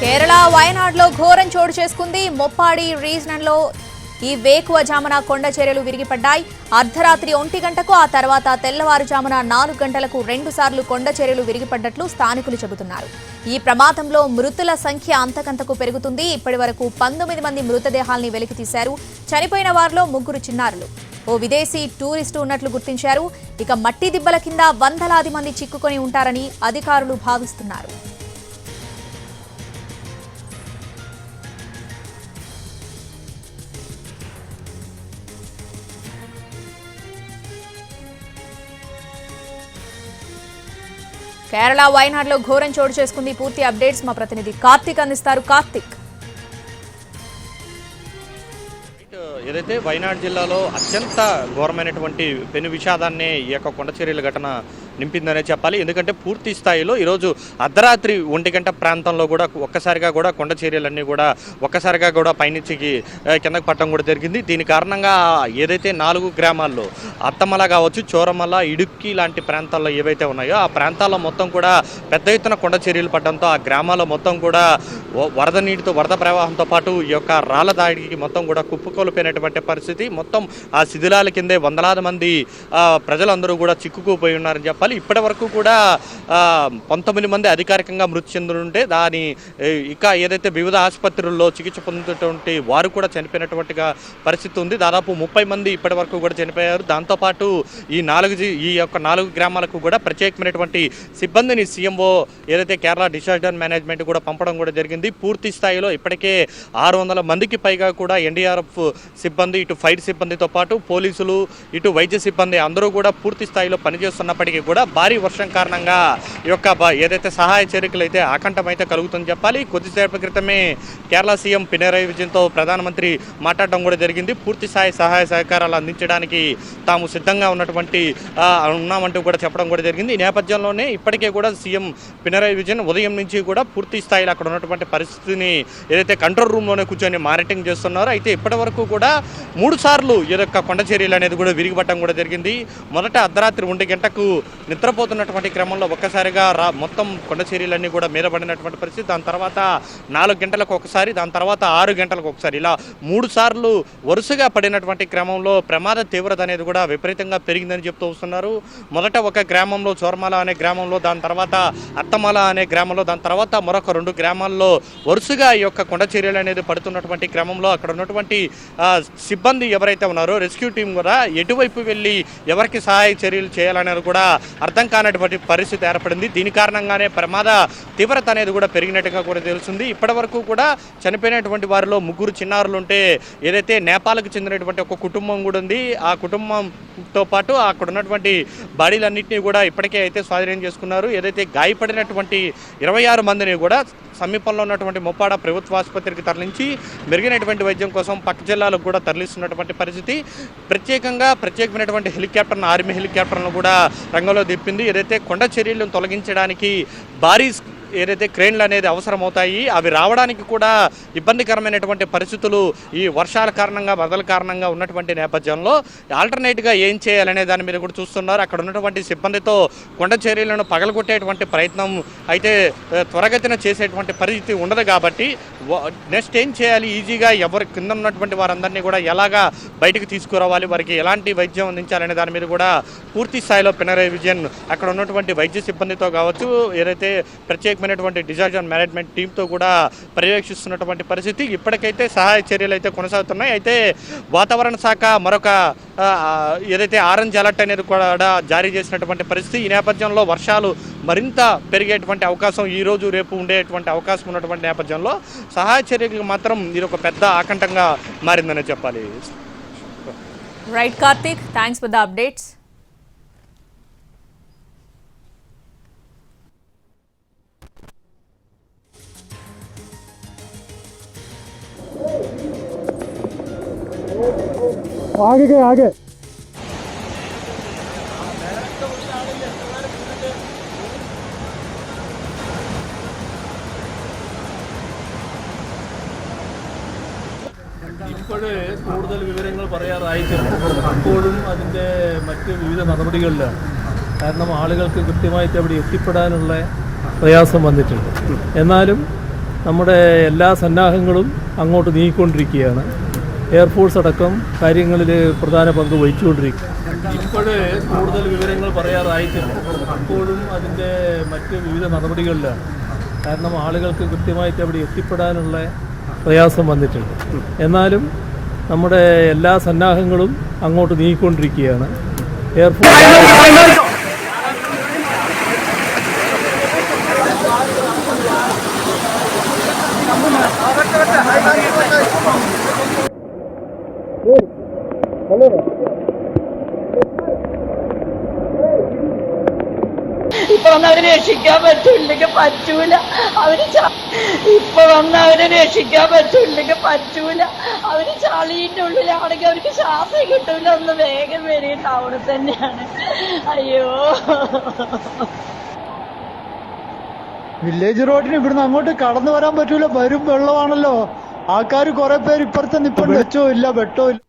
కేరళ వయనాడ్లో ఘోరం చోటు చేసుకుంది. మొప్పాడి రీజన్లో ఈ వేకువజామున కొండ చర్యలు విరిగిపడ్డాయి. అర్ధరాత్రి ఒంటి గంటకు ఆ తర్వాత తెల్లవారుజామున నాలుగు గంటలకు రెండు సార్లు కొండ చర్యలు విరిగిపడ్డట్లు స్థానికులు చెబుతున్నారు. ఈ ప్రమాదంలో మృతుల సంఖ్య అంతకంతకు పెరుగుతుంది. ఇప్పటి వరకు పంతొమ్మిది మంది మృతదేహాల్ని వెలికితీశారు చనిపోయిన వారిలో ముగ్గురు చిన్నారులు. ఓ విదేశీ టూరిస్టు ఉన్నట్లు గుర్తించారు. ఇక మట్టి దిబ్బల కింద వందలాది మంది చిక్కుకొని ఉంటారని అధికారులు భావిస్తున్నారు. కేరళ వయనాడ్లో ఘోరం చోటు చేసుకుంది. పూర్తి అప్డేట్స్ మా ప్రతినిధి కార్తిక్ అందిస్తారు. కార్తిక్. ఏదైతే వయనాడు జిల్లాలో అత్యంత ఘోరమైనటువంటి పెను విషాదాన్ని ఈ యొక్క కొండ ఘటన నింపిందనే చెప్పాలి. ఎందుకంటే పూర్తి స్థాయిలో ఈరోజు అర్ధరాత్రి ఒంటి గంట ప్రాంతంలో కూడా ఒక్కసారిగా కూడా కొండ చర్యలన్నీ కూడా ఒక్కసారిగా కూడా పైనుంచి కిందకు కిందకి పట్టడం కూడా జరిగింది. దీని కారణంగా ఏదైతే నాలుగు గ్రామాల్లో అత్తమల కావచ్చు చోరమల ఇడుక్కి లాంటి ప్రాంతాల్లో ఏవైతే ఉన్నాయో ఆ ప్రాంతాల్లో మొత్తం కూడా పెద్ద ఎత్తున కొండ చర్యలు పడడంతో ఆ గ్రామాల్లో మొత్తం కూడా వ- వరద నీటితో వరద ప్రవాహంతో పాటు ఈ యొక్క రాళ్ళ దాడికి మొత్తం కూడా కుప్పకొలిపోయినటువంటి పరిస్థితి. మొత్తం ఆ శిథిలాల కిందే వందలాది మంది ప్రజలందరూ కూడా చిక్కుకుపోయి ఉన్నారని చెప్పాలి. ఇప్పటి వరకు కూడా పంతొమ్మిది మంది అధికారికంగా మృతి చెందుంటే దాని ఇక ఏదైతే వివిధ ఆసుపత్రుల్లో చికిత్స పొందుతున్నటువంటి వారు కూడా చనిపోయినటువంటిగా పరిస్థితి ఉంది. దాదాపు ముప్పై మంది ఇప్పటి వరకు కూడా చనిపోయారు. దాంతోపాటు ఈ నాలుగు ఈ యొక్క నాలుగు గ్రామాలకు కూడా ప్రత్యేకమైనటువంటి సిబ్బందిని సీఎంఓ ఏదైతే కేరళ డిసాస్టర్ మేనేజ్మెంట్ కూడా పంపడం కూడా జరిగింది. పూర్తి స్థాయిలో ఇప్పటికే ఆరు వందల మందికి పైగా కూడా ఎన్డీఆర్ఎఫ్ సిబ్బంది ఇటు ఫైర్ సిబ్బందితో పాటు పోలీసులు ఇటు వైద్య సిబ్బంది అందరూ కూడా పూర్తి స్థాయిలో పనిచేస్తున్నప్పటికీ కూడా కూడా భారీ వర్షం కారణంగా ఈ యొక్క ఏదైతే సహాయ చర్యలు అయితే ఆకంఠం అయితే కలుగుతుందని చెప్పాలి. కొద్దిసేపటి క్రితమే కేరళ సీఎం పినరయ్ విజయన్తో ప్రధానమంత్రి మాట్లాడడం కూడా జరిగింది. పూర్తి స్థాయి సహాయ సహకారాలు అందించడానికి తాము సిద్ధంగా ఉన్నటువంటి ఉన్నామంటూ కూడా చెప్పడం కూడా జరిగింది. ఈ నేపథ్యంలోనే ఇప్పటికే కూడా సీఎం పినరయ్ విజయన్ ఉదయం నుంచి కూడా పూర్తి స్థాయిలో అక్కడ ఉన్నటువంటి పరిస్థితిని ఏదైతే కంట్రోల్ రూమ్లోనే కూర్చొని మానిటరింగ్ చేస్తున్నారో అయితే ఇప్పటి వరకు కూడా మూడు సార్లు ఈ యొక్క కొండ చర్యలు అనేది కూడా విరిగిపట్టడం కూడా జరిగింది. మొదట అర్ధరాత్రి ఒంటి గంటకు నిద్రపోతున్నటువంటి క్రమంలో ఒక్కసారిగా రా మొత్తం కొండ కూడా మీద పడినటువంటి పరిస్థితి. దాని తర్వాత నాలుగు గంటలకు ఒకసారి దాని తర్వాత ఆరు గంటలకు ఒకసారి. ఇలా మూడు సార్లు వరుసగా పడినటువంటి క్రమంలో ప్రమాద తీవ్రత అనేది కూడా విపరీతంగా పెరిగిందని చెప్తూ వస్తున్నారు. మొదట ఒక గ్రామంలో చోర్మల అనే గ్రామంలో దాని తర్వాత అత్తమాల అనే గ్రామంలో దాని తర్వాత మరొక రెండు గ్రామాల్లో వరుసగా ఈ యొక్క కొండ చర్యలు అనేది పడుతున్నటువంటి క్రమంలో అక్కడ ఉన్నటువంటి సిబ్బంది ఎవరైతే ఉన్నారో రెస్క్యూ టీం కూడా ఎటువైపు వెళ్ళి ఎవరికి సహాయ చర్యలు చేయాలనేది కూడా అర్థం కానటువంటి పరిస్థితి ఏర్పడింది. దీని కారణంగానే ప్రమాద తీవ్రత అనేది కూడా పెరిగినట్టుగా కూడా తెలుస్తుంది. ఇప్పటి వరకు కూడా చనిపోయినటువంటి వారిలో ముగ్గురు చిన్నారులు ఉంటే ఏదైతే నేపాల్కు చెందినటువంటి ఒక కుటుంబం కూడా ఉంది. ఆ కుటుంబంతో పాటు అక్కడ ఉన్నటువంటి బాడీలన్నింటినీ కూడా ఇప్పటికే అయితే స్వాధీనం చేసుకున్నారు. ఏదైతే గాయపడినటువంటి ఇరవై ఆరు మందిని కూడా సమీపంలో ఉన్నటువంటి ముప్పాడ ప్రభుత్వ ఆసుపత్రికి తరలించి మెరుగైనటువంటి వైద్యం కోసం పక్క జిల్లాలకు కూడా తరలిస్తున్నటువంటి పరిస్థితి. ప్రత్యేకంగా ప్రత్యేకమైనటువంటి హెలికాప్టర్ను ఆర్మీ హెలికాప్టర్ను కూడా రంగంలో దిప్పింది ఏదైతే కొండ చర్యలను తొలగించడానికి భారీ ఏదైతే క్రేన్లు అనేది అవసరమవుతాయి అవి రావడానికి కూడా ఇబ్బందికరమైనటువంటి పరిస్థితులు ఈ వర్షాల కారణంగా వరదల కారణంగా ఉన్నటువంటి నేపథ్యంలో ఆల్టర్నేట్గా ఏం చేయాలనే దాని మీద కూడా చూస్తున్నారు. అక్కడ ఉన్నటువంటి సిబ్బందితో కొండ చర్యలను పగలగొట్టేటువంటి ప్రయత్నం అయితే త్వరగతిన చేసేటువంటి పరిస్థితి ఉండదు కాబట్టి నెక్స్ట్ ఏం చేయాలి? ఈజీగా ఎవరి కింద ఉన్నటువంటి వారందరినీ కూడా ఎలాగా బయటకు తీసుకురావాలి? వారికి ఎలాంటి వైద్యం అందించాలనే దాని మీద కూడా పూర్తి స్థాయిలో పినరై విజయన్ అక్కడ ఉన్నటువంటి వైద్య సిబ్బందితో కావచ్చు ఏదైతే ప్రత్యేక ప్రత్యేకమైనటువంటి డిజాస్టర్ మేనేజ్మెంట్ టీంతో కూడా పర్యవేక్షిస్తున్నటువంటి పరిస్థితి. ఇప్పటికైతే సహాయ చర్యలు అయితే కొనసాగుతున్నాయి. అయితే వాతావరణ శాఖ మరొక ఏదైతే ఆరెంజ్ అలర్ట్ అనేది కూడా జారీ చేసినటువంటి పరిస్థితి ఈ నేపథ్యంలో వర్షాలు మరింత పెరిగేటువంటి అవకాశం ఈ రోజు రేపు ఉండేటువంటి అవకాశం ఉన్నటువంటి నేపథ్యంలో సహాయ చర్యలకు మాత్రం ఇది ఒక పెద్ద ఆకంఠంగా మారిందనే చెప్పాలి. Right Karthik thanks for the updates ആകെ ആകെ ഇപ്പോഴേ കൂടുതൽ വിവരങ്ങൾ പറയാറായിട്ടുണ്ട് അപ്പോഴും അതിന്റെ മറ്റ് വിവിധ നടപടികളിലാണ് കാരണം ആളുകൾക്ക് കൃത്യമായിട്ട് അവിടെ എത്തിപ്പെടാനുള്ള പ്രയാസം വന്നിട്ടുണ്ട്. എന്നാലും നമ്മുടെ എല്ലാ സന്നാഹങ്ങളും അങ്ങോട്ട് നീങ്ങിക്കൊണ്ടിരിക്കുകയാണ്. എയർഫോഴ്സ് അടക്കം കാര്യങ്ങളിൽ പ്രധാന പങ്ക് വഹിച്ചുകൊണ്ടിരിക്കും. ഇപ്പോഴേ കൂടുതൽ വിവരങ്ങൾ പറയാറായിട്ടില്ല. അപ്പോഴും അതിന്റെ മറ്റ് വിവിധ നടപടികളിലാണ്. കാരണം ആളുകൾക്ക് കൃത്യമായിട്ട് അവിടെ എത്തിപ്പെടാനുള്ള പ്രയാസം വന്നിട്ടുണ്ട്. എന്നാലും നമ്മുടെ എല്ലാ സന്നാഹങ്ങളും അങ്ങോട്ട് നീങ്ങിക്കൊണ്ടിരിക്കുകയാണ്. എയർഫോഴ്സ് ഇപ്പൊ വന്ന് അവരെ രക്ഷിക്കാൻ പറ്റൂല്ലെങ്കിൽ പറ്റൂല. അവർ ഇപ്പൊ വന്ന് അവരെ രക്ഷിക്കാൻ പറ്റൂല്ലെങ്കിൽ പറ്റൂല. അവർ ചളിന്റെ ഉള്ളിലാണെങ്കിൽ അവർക്ക് ശ്വാസം കിട്ടൂല. ഒന്ന് വേഗം വരിക ടൗണിൽ തന്നെയാണ്. അയ്യോ. വില്ലേജ് റോഡിന് ഇവിടുന്ന് അങ്ങോട്ട് കടന്നു വരാൻ പറ്റൂല. വരും വെള്ളമാണല്ലോ. ആൾക്കാർ കുറെ പേര് ഇപ്പുറത്ത് നിപ്പുണ്ട്. വെച്ചോ ഇല്ല വെട്ടോ ഇല്ല.